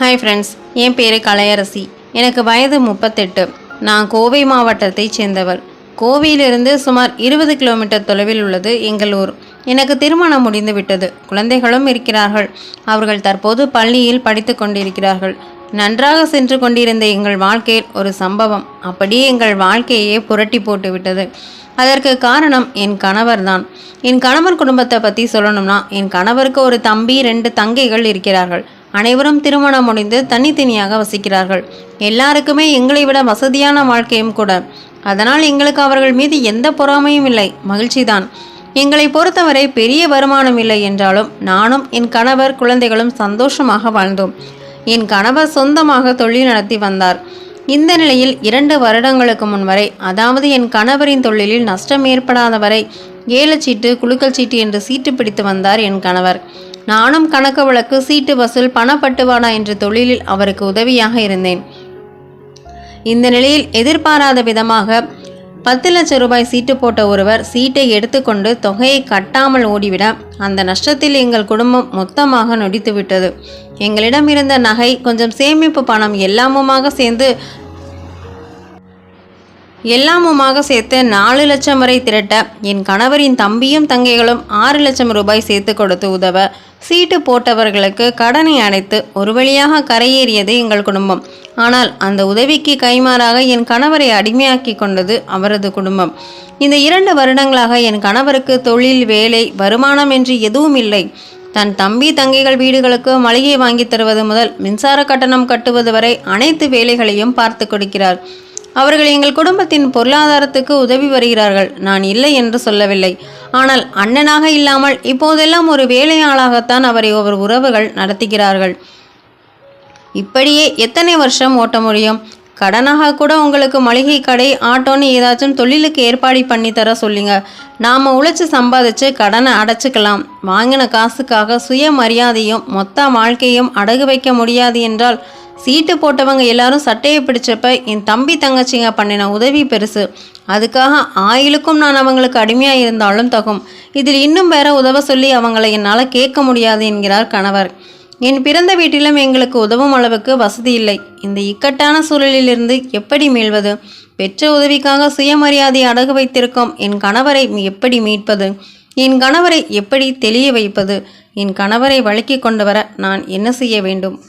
Hi friends என் பேர் கலையரசி. எனக்கு வயது முப்பத்தெட்டு. நான் கோவை மாவட்டத்தைச் சேர்ந்தவர். கோவையிலிருந்து சுமார் இருபது கிலோமீட்டர் தொலைவில் உள்ளது எங்கள் ஊர். எனக்கு திருமணம் முடிந்து விட்டது. குழந்தைகளும் இருக்கிறார்கள். அவர்கள் தற்போது பள்ளியில் படித்து கொண்டிருக்கிறார்கள். நன்றாக சென்று கொண்டிருந்த எங்கள் வாழ்க்கையில் ஒரு சம்பவம் அப்படியே எங்கள் வாழ்க்கையே புரட்டி போட்டுவிட்டது அதற்கு காரணம் என் கணவர்தான் என் கணவர் குடும்பத்தை பற்றி சொல்லணும்னா என் கணவருக்கு ஒரு தம்பி ரெண்டு தங்கைகள் இருக்கிறார்கள். அனைவரும் திருமணம் முடிந்து தனித்தனியாக வசிக்கிறார்கள். எல்லாருக்குமே எங்களை விட வசதியான வாழ்க்கையும் கூட. அதனால் எங்களுக்கு அவர்கள் மீது எந்த பொறாமையும் இல்லை. மகிழ்ச்சிதான். எங்களை பொறுத்தவரை பெரிய வருமானம் இல்லை என்றாலும் நானும் என் கணவர் குழந்தைகளும் சந்தோஷமாக வாழ்ந்தோம். என் கணவர் சொந்தமாக தொழில் நடத்தி வந்தார். இந்த நிலையில் இரண்டு வருடங்களுக்கு முன் வரை அதாவது என் கணவரின் தொழிலில் நஷ்டம் ஏற்படாத வரை ஏலச்சீட்டு குலுக்கல் சீட்டு என்று சீட்டு பிடித்து வந்தார் என் கணவர். நானும் கணக்கு வழக்கு சீட்டு வசூல் பணப்பட்டுவாடா என்ற தொழிலில் அவருக்கு உதவியாக இருந்தேன். இந்த நிலையில் எதிர்பாராத விதமாக பத்து லட்சம் ரூபாய் சீட்டு போட்ட ஒருவர் சீட்டை எடுத்துக்கொண்டு தொகையை கட்டாமல் ஓடிவிட அந்த நஷ்டத்தில் எங்கள் குடும்பம் மொத்தமாக நொடித்துவிட்டது. எங்களிடம் இருந்த நகை கொஞ்சம் சேமிப்பு பணம் எல்லாமுமாக சேர்ந்து எல்லாமுமாக சேர்த்து நாலு லட்சம் வரை திரட்ட என் கணவரின் தம்பியும் தங்கைகளும் ஆறு லட்சம் ரூபாய் சேர்த்து கொடுத்து உதவ சீட்டு போட்டவர்களுக்கு கடனை அடைத்து ஒரு வழியாக கரையேறியது எங்கள் குடும்பம். ஆனால் அந்த உதவிக்கு கைமாறாக என் கணவரை அடிமையாக்கி கொண்டது அவரது குடும்பம். இந்த இரண்டு வருடங்களாக என் கணவருக்கு தொழில் வேலை வருமானம் என்று எதுவும் இல்லை. தன் தம்பி தங்கைகள் வீடுகளுக்கு மளிகை வாங்கி தருவது முதல் மின்சார கட்டணம் கட்டுவது வரை அனைத்து வேலைகளையும் பார்த்து கொடுக்கிறார். அவர்கள் எங்கள் குடும்பத்தின் பொருளாதாரத்துக்கு உதவி வருகிறார்கள். நான் இல்லை என்று சொல்லவில்லை. ஆனால் அண்ணனாக இல்லாமல் இப்போதெல்லாம் ஒரு வேலையாளாகத்தான் அவரை ஒரு உறவுகள் நடத்துகிறார்கள். இப்படியே எத்தனை வருஷம் ஓட்ட முடியும்? கடனாக கூட உங்களுக்கு மளிகை கடை ஆட்டோன்னு ஏதாச்சும் தொழிலுக்கு ஏற்பாடு பண்ணி தர சொல்லுங்க. நாம் உழைச்சி சம்பாதிச்சு கடனை அடைச்சிக்கலாம். வாங்கின காசுக்காக சுயமரியாதையும் மொத்த வாழ்க்கையும் அடகு வைக்க முடியாது என்றால் சீட்டு போட்டவங்க எல்லாரும் சட்டையை பிடிச்சப்ப என் தம்பி தங்கச்சிங்க பண்ணின உதவி பெருசு. அதுக்காக ஆயிலுக்கும் நான் அவங்களுக்கு அடிமையாக இருந்தாலும் தகும். இதில் இன்னும் வேற உதவ சொல்லி அவங்களை என்னால் கேட்க முடியாது என்கிறார் கணவர். என் பிறந்த வீட்டிலும் எங்களுக்கு உதவும் அளவுக்கு வசதி இல்லை. இந்த இக்கட்டான சூழலிலிருந்து எப்படி மீள்வது? பெற்ற உதவிக்காக சுயமரியாதை அடகு வைத்திருக்கும் என் கணவரை எப்படி மீட்பது? என் கணவரை எப்படி தெளிய வைப்பது? என் கணவரை வழக்கி கொண்டு வர நான் என்ன செய்ய வேண்டும்?